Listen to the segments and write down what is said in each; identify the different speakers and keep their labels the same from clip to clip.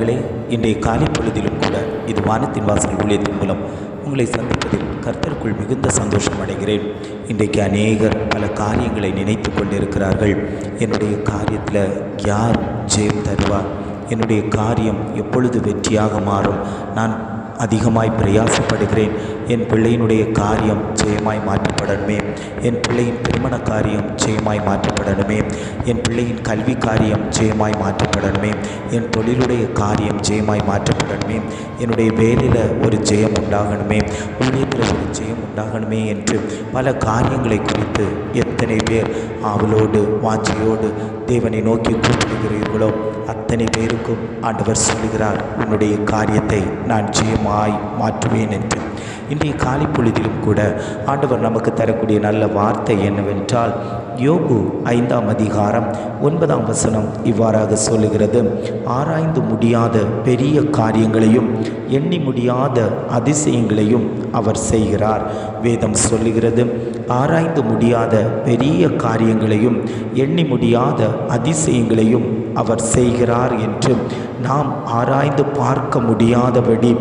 Speaker 1: பிரியமானவர்களே இன்றைய காலை பொழுதிலும் கூட இது வானத்தின் வாசல் ஊழியத்தின் மூலம் உங்களை சந்திப்பதில் கர்த்தருக்குள் மிகுந்த சந்தோஷம் அடைகிறேன். இன்றைக்கு அநேகர் பல காரியங்களை நினைத்து கொண்டிருக்கிறார்கள். என்னுடைய காரியத்தில் யார் ஜெயம் தருவார்? என்னுடைய காரியம் எப்பொழுது வெற்றியாக மாறும்? நான் அதிகமாய் பிரயாசப்படுகிறேன். என் பிள்ளையினுடைய காரியம் ஜெயமாய் மாற்றப்படணுமே. என் பிள்ளையின் திருமண காரியம் ஜெயமாய் மாற்றப்படணுமே. என் பிள்ளையின் கல்வி காரியம் ஜெயமாய் மாற்றப்படணுமே. என் தொழிலுடைய காரியம் ஜெயமாய் மாற்றப்படணுமே. என்னுடைய வேலையில் ஒரு ஜெயம் உண்டாகணுமே. ஊழியத்தில் ஒரு ஜெயம் உண்டாகணுமே என்று பல காரியங்களை குறித்து எத்தனை பேர் ஆவலோடு வாஞ்சையோடு தேவனை நோக்கி கூப்பிடுகிறீர்களோ அத்தனை பேருக்கும் ஆண்டவர் சொல்கிறார் உன்னுடைய காரியத்தை நான் ஜெயமாய் மாற்றுவேன் என்று. இன்றைய காலை பொழுதிலும் கூட ஆண்டவர் நமக்கு தரக்கூடிய நல்ல வார்த்தை என்னவென்றால் யோபு ஐந்தாம் அதிகாரம் ஒன்பதாம் வசனம் இவ்வாறாக சொல்லுகிறது. ஆராய்ந்து முடியாத பெரிய காரியங்களையும் எண்ணி முடியாத அதிசயங்களையும் அவர் செய்கிறார். வேதம் சொல்லுகிறது ஆராய்ந்து முடியாத பெரிய காரியங்களையும் எண்ணி முடியாத அதிசயங்களையும் அவர் செய்கிறார் என்று நாம் ஆராய்ந்து பார்க்க முடியாதபடி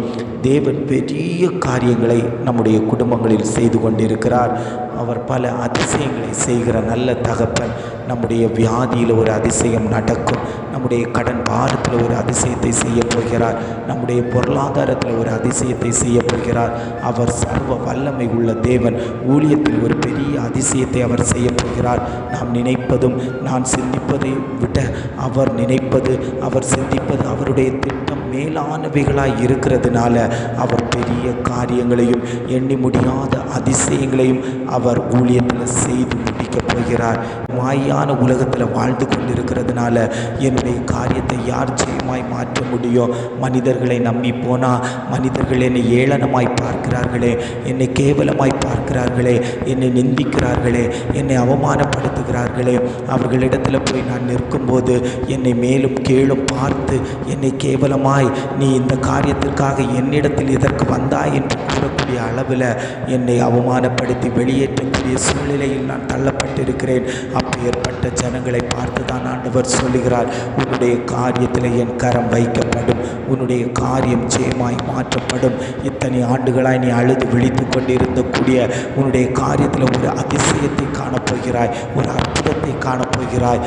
Speaker 1: தேவன் பெரிய காரியங்களை நம்முடைய குடும்பங்களில் செய்து கொண்டிருக்கிறார். அவர் பல அதிசயங்களை செய்கிற நல்ல தகப்பன் நம்முடைய வியாதியில் ஒரு அதிசயம் நடக்கும். நம்முடைய கடன் பாரத்தில் ஒரு அதிசயத்தை செய்ய போகிறார். நம்முடைய பொருளாதாரத்தில் ஒரு அதிசயத்தை செய்ய போகிறார். அவர் சர்வ வல்லமை உள்ள தேவன் ஊழியத்தில் ஒரு பெரிய அதிசயத்தை அவர் செய்ய போகிறார். நாம் நினைப்பதும் நான் சிந்திப்பதை விட அவர் நினைப்பது அவர் சிந்திப்பது அவருடைய திட்டம் மேலானவைகளாய் இருக்கிறதுனால அவர் பெரிய காரியங்களையும் எண்ணி முடியாத அதிசயங்களையும் அவர் ஊழியத்தில் செய்து முடிக்கப் போகிறார். மாயான உலகத்தில் வாழ்ந்து கொண்டிருக்கிறதுனால என்னுடைய காரியத்தை யார் ஜெயமாய் மாற்ற முடியும் மனிதர்களை நம்பி போனால் மனிதர்கள் என்னை ஏளனமாய் பார்க்கிறார்களே என்னை கேவலமாய் பார்க்கிறார்களே என்னை நிந்திக்கிறார்களே என்னை அவமானப்படுத்துகிறார்களே. அவர்களிடத்தில் போய் நான் நிற்கும்போது என்னை மேலும் கீழும் பார்த்து என்னை கேவலமாய் நீ இந்த காரியத்திற்காக என்னிடத்தில் இதற்கு வந்தாய் என்று கூறக்கூடிய அளவில் என்னை அவமானப்படுத்தி வெளியேற்றக்கூடிய சூழ்நிலையில் நான் தள்ளப்பட்டிருக்கிறேன். அப்பேற்பட்ட ஜனங்களை பார்த்து தான் ஆண்டவர் சொல்லுகிறார் உன்னுடைய காரியத்தில் என் கரம் வைக்கப்படும் உன்னுடைய காரியம் ஜெயமாய் மாற்றப்படும். இத்தனை ஆண்டுகளாய் நீ அழுது விழித்து கொண்டிருந்தக்கூடிய உன்னுடைய காரியத்தில் ஒரு அதிசயத்தை காணப்போகிறாய் ஒரு அற்புதத்தை காணப்போகிறாய்.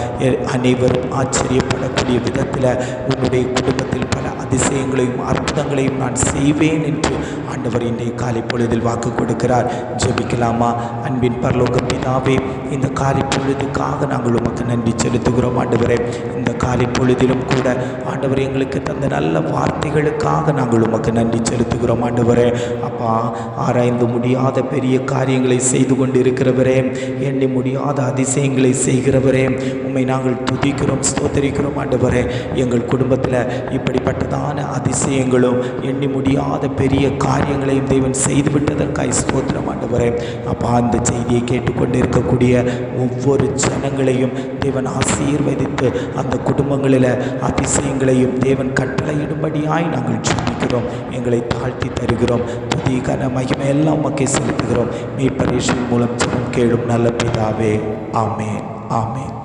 Speaker 1: அனைவரும் ஆச்சரியப்படக்கூடிய விதத்தில் உன்னுடைய குடும்பத்தில் பல அதிசயங்களையும் அற்புதங்களையும் நான் செய்வேன் என்று ஆண்டவர் இன்றைய காலை பொழுதில் வாக்கு கொடுக்கிறார். ஜெபிக்கலாமா? அன்பின் பரலோக பிதாவே இந்த காலை பொழுதுக்காக நாங்கள் உமக்கு நன்றி செலுத்துகிறோம் ஆண்டவரே. இந்த காலை பொழுதிலும் கூட ஆண்டவர் எங்களுக்கு தந்த நல்ல வார்த்தைகளுக்காக நாங்கள் உமக்கு நன்றி செலுத்துகிறோம் ஆண்டவரே. அப்பா ஆராய்ந்து முடியாத பெரிய காரியங்களை செய்து கொண்டிருக்கிறவரே. எண்ணி முடியாத அதிசயங்களை செய்கிறவரே. உண்மை நாங்கள் துதிக்கிறோம் ஸ்தோத்தரிக்கிறோம் ஆண்டவரே. எங்கள் குடும்பத்தில் இப்படிப்பட்டதான அதிசயங்களும் எண்ணி முடியாத பெரிய காரியங்களையும் தேவன் செய்துவிட்டதற்காய் ஸ்தோத்திரம் ஆண்டவரே. அப்பா அந்த செய்தியை கேட்டுக்கொண்டு இருக்கக்கூடிய ஒவ்வொரு ஜனங்களையும் தேவன் ஆசீர்வதித்து அந்த குடும்பங்களில் அதிசயங்களையும் தேவன் கட்டளையிடும்படியாய் நாங்கள் ஜெபிக்கிறோம். எங்களை தாழ்த்தி தருகிறோம். துதி கன மகிமை எல்லாம் செலுத்துகிறோம். மீட்பரேஷன் மூலம் ஜெபம் கேளும் நல்ல பிதாவே. ஆமேன். ஆமேன்.